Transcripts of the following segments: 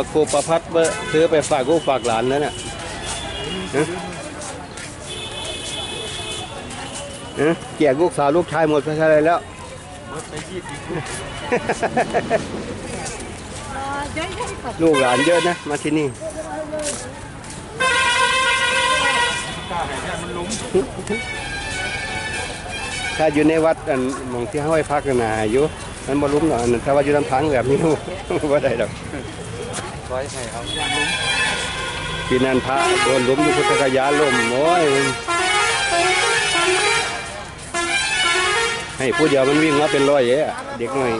ประโคประพัดเบอร์ซื้อไปฝากลูกฝากหลานแล้วเนี่ยฮะฮะแจกลูกสาวลูกชายหมดไปเท่าไหรแล้วลูกหลานเยอะนะ มาที่นี่ถ้าอยู่ในวัดอันหมองที่ห้อยพักกันนาอยู่มันบ่ลุ้มหรอกอันนั้นถ้าว่าอยู่ลำพังแบบนี้บ่ได้ดอก ไว้ให้ครับปีนันพระโดนล้มอยู่พุทธกยาล้มโอ้ยให้ผู้เดียวมันวิ่งมาเป็นร้อยเยอะเด็กหน่อย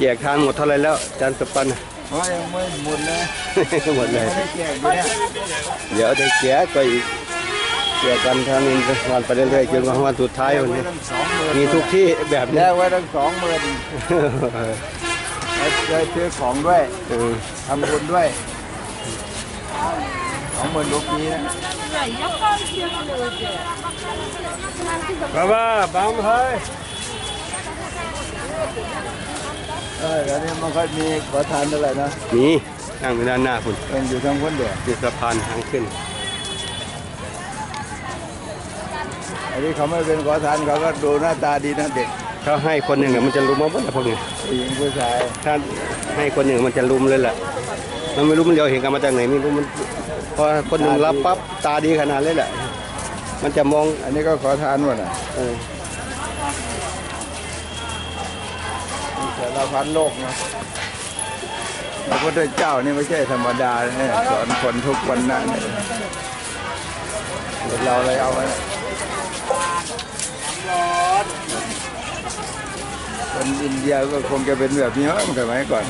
แยกทางหมดเท่าไรแล้วจานสปันไม่หมดเลยหมดเลยเดี๋ยวจะแกะก็อีก แจกกันทางนี้วันไปเรื่อยๆจนกว่าวันสุดท้ายวันนี้ตั้งสองหมื่นมีทุกที่แบบแลนี้กไว้ตั้งสองหมื่นได้ซื้อของด้วยเออทำบุญด้วยสองหมื่นลูกนี้นะ บ้าบ้าบ้ามเฮ้ยเออเดี๋ยวนี้มันค่อยมีขอทานเท่าไหร่นะนี่นั่งอยู่ด้านหน้าคุณเองอยู่ทางคนเดียวที่สะพานทางขึ้น ไอ้ที่เขาไม่เป็นขอทานเขาก็ดูหน้าตาดีนะเด็กเขาให้คนหนึ่งเนี่ยมันจะลุมมาหมดเลยพวกนี้ผู้หญิงผู้ชายถ้าให้คนหนึ่งมันจะลุมเลยแหละมันไม่รู้มันเดียวเห็นกันมาจากไหนไม่รู้มันพอคนหนึ่งรับปั๊บตาดีขนาดเลยแหละ มันจะมองอันนี้ก็ขอทานหมดอะเออแต่ละพันโลกนะพระพุทธเจ้านี่ไม่ใช่ธรรมดาเนี่ยสอนคนทุกวันนะเนี่ยเราเลยเอาไว้คน อินเดียก็คงจะเป็นแบบนี้มั้งสมัยก่อน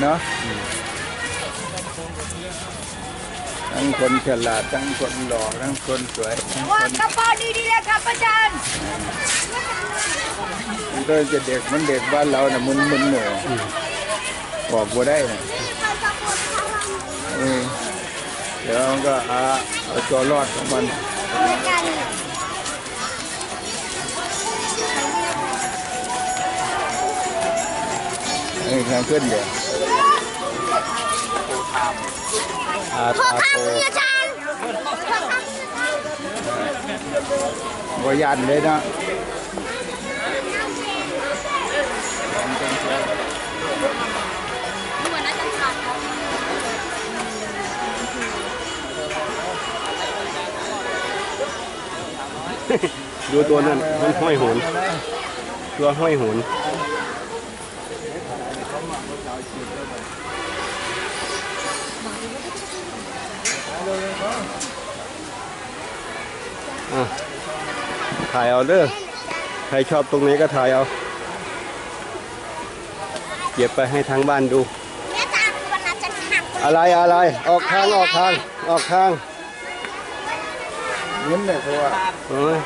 เนาะทั้งคนฉลาดทั้งคนหล่อทั้งคนสวยทั้งคว่านกระเป๋าดีๆเลยครับอาจารย์มันก็จะเด็กมันเด็กบ้านเราน่ะมึนมึนๆหน่อยบอกบ่ได้นะเออเดี๋ยวมันก็อาเอาตัวรอดของมัน เออทางขึ้นเดี๋ยวอาขอตาทางโตอาจารย์บ่ยันเลยนะเหมือนอาจารย์ขาดดูตัวนั้นมันห้อยโหนตัวห้อยโหน ถ่ายเอาเด้อใครชอบตรงไหนก็ถ่ายเอาเก็บไปให้ทางบ้านดูอาจารย์วันอาจารย์หักอะไรอะไรออกทางออกทางออกทางเงินเนี่ยเพราะว่าโอ้ย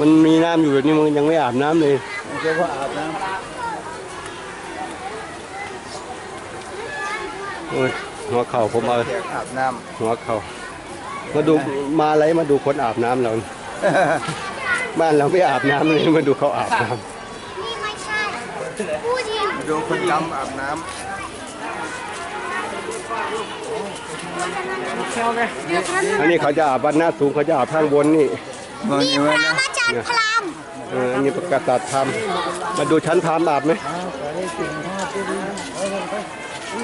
มันมีน้ำอยู่แบบนี้มึงยังไม่อาบน้ำเลยไม่ใช่ว่าอาบน้โอ้ย หัวเข่าผมเอาำแจกอาบน้หัวเข่ามาดูมาอะไรมาดูคนอาบน้ำเราำบ้านเราไม่อาบน้ำเลยมาดูเขาอาบน้นี่ไม่ใช่ผู้หญิงดูคนดำอาบน้ำอันนี้เขาจะอาบบ้านหน้าสูงเขาจะอาบข้างบนนี่ำมันนี่นี่พมันระนะอาจารย์พรามเอออันนี้ประกาศตัดทำมาดูชั้นพรามอาบไหม น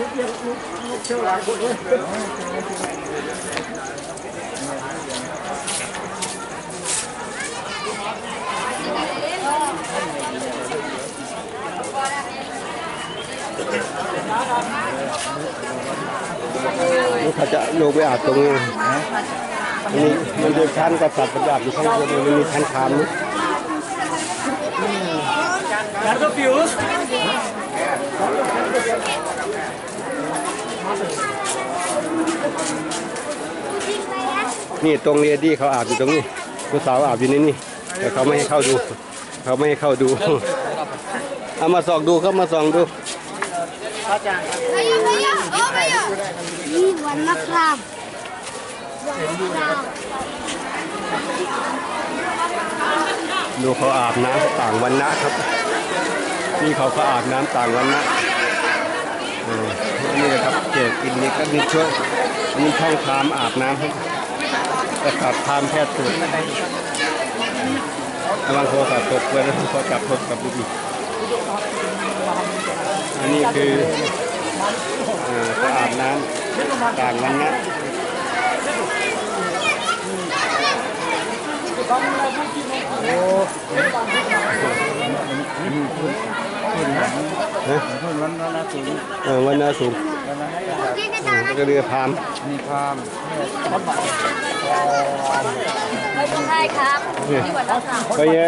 ี่เขาจะลงไปอาบตรงนี้อันมีมันเป็นชั้นกษัตริย์ประดับอยู่ข้างบนมันมีชั้นพรามนี่ นี่ตรงเรดี้เขาอาบอยู่ตรงนี้ผู้สาวอาบอยู่นี่นี่แต่เขาไม่ให้เข้าดู เขาไม่ให้เข้าดูเอามาส่องดูเขามาส่องดูพยาพยาโอ้พยานี่วันมะพร้าวดูเขาอาบน้ำต่างวันนะครับนี่เขาก็อาบน้ำต่างวันนะ นี่นะครับเจกอินนี่ก็นี่ช่วยอันนี้ช่องพามอาบน้ำครับแต่ขาดพามแพทย์สูตรระวังโทรศัพท์ตกเลยนะพอจับโทรศัพท์ดีๆอันนี้คือเอ่อาบน้ำต่างวันนะเพิ่ นวันนั้นสูงเออวันน่าสูงที่จะเออแล้วก็เรือพามมีความใช่ครับเนี่ยไปแย่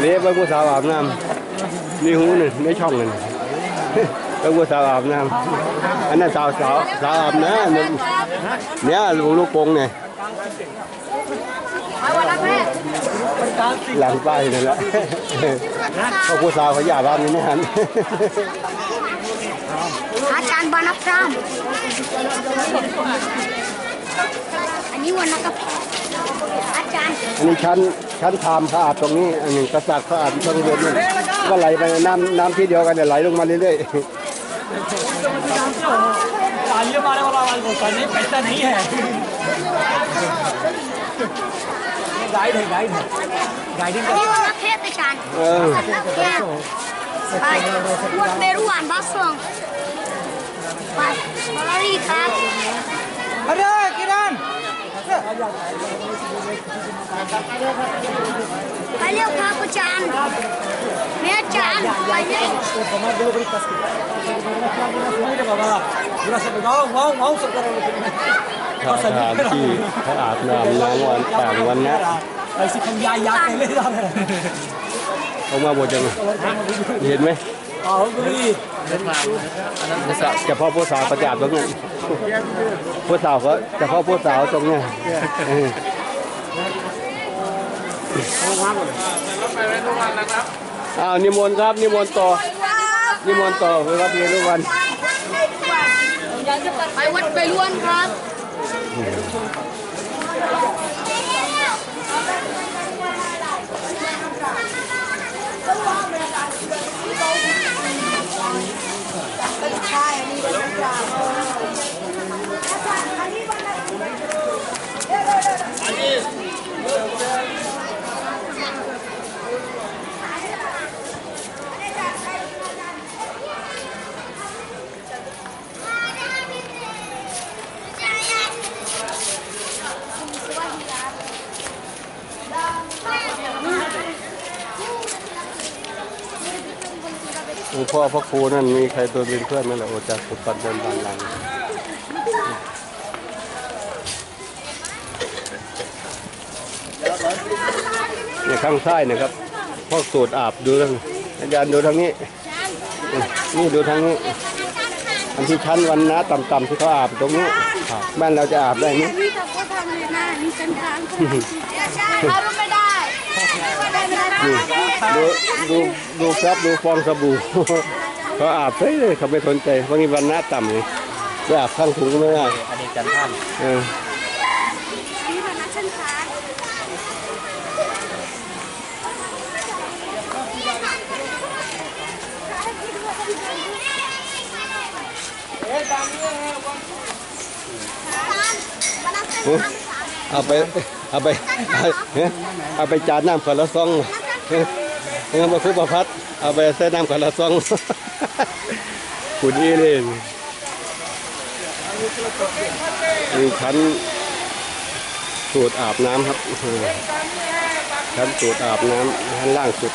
เละไปผู้สาวอาบน้ำมีหูหนึ่งไม่ช่องหนึ่งไปผู้สาวอาบน้ำอันนั้นสาวสาวสาวอาบน้ำมันเนี่ยลูกลูกโป่งเนี่ยเอาวันละแม่หลังป้ายนั่นแหละ เขาผู้สาวเขาอย่าร้านนี้ไหมฮะอาจารย์บานักรามอันนี้วันนักระเพาะอาจารย์ อันนี้ชั้นชั้นทามสะอาดตรงนี้ อันนึ่งกระสักสะอาดตรงบนนี่ก็ไหลไปน้ำน้ำที่เดียวกันเนี่ยไหลลงมาเรื่อยๆตอนนี้ไปตอนนี้แหละ เออ ไปวันเบรุวันบาสองไปบาลารีครับ अरे किरण ไปเร็วครับอาจารย์แม่อาจารย์ไปเร็ว สถานที่เขาอาบน้ำน้องวันต่างวันนะไปสิคันยายาไปเลยเราเลยเขามาบวชจังเห็นไหมอ๋อดูดิเฉพาะภาษาประจับแล้วลูก ผู้สาวก็จะเข้าผู้สาวตรงเนี้ยเอออ้าวนิมนต์ครับนิมนต์ต่อนิมนต์ต่อไปรับเรียนทุกวัน ไปวัดไปล้วนครับ งพ่อพระครูนั่นมีใครตัวเป็นเพื่อนไหมล่ะโอจากสุปันเดินบานหลังเนี่ยข้างซ้ายนะครับพวกสูตรอาบดูทางอาจารย์ดูทางนี้ นี่ดูทางนี้ อันที่ชั้นวันนะต่ำๆที่เขาอาบตรงนี้บ้านเราจะอาบได้ไหมนี่ ด้ไม่ได้ดูดูดูครับดูฟองสบู่เขาอาบเฮ้ยเขาไม่สนใจบางทีวันหน้าต่ำเลยไปอาบข้างถุงไม่ได้อันนี้จันท่านเออนี่มันนะฉันทางเอาไปเอาไปเอาไปจานน้ำคนละซอง เออเออมาคุบประพัด เอาไปใส่น้ำกันละซองขุดนี่เลยนี่ชั้นสูตรอาบน้ำครับชั้นสูตรอาบน้ำชั้นล่างสุด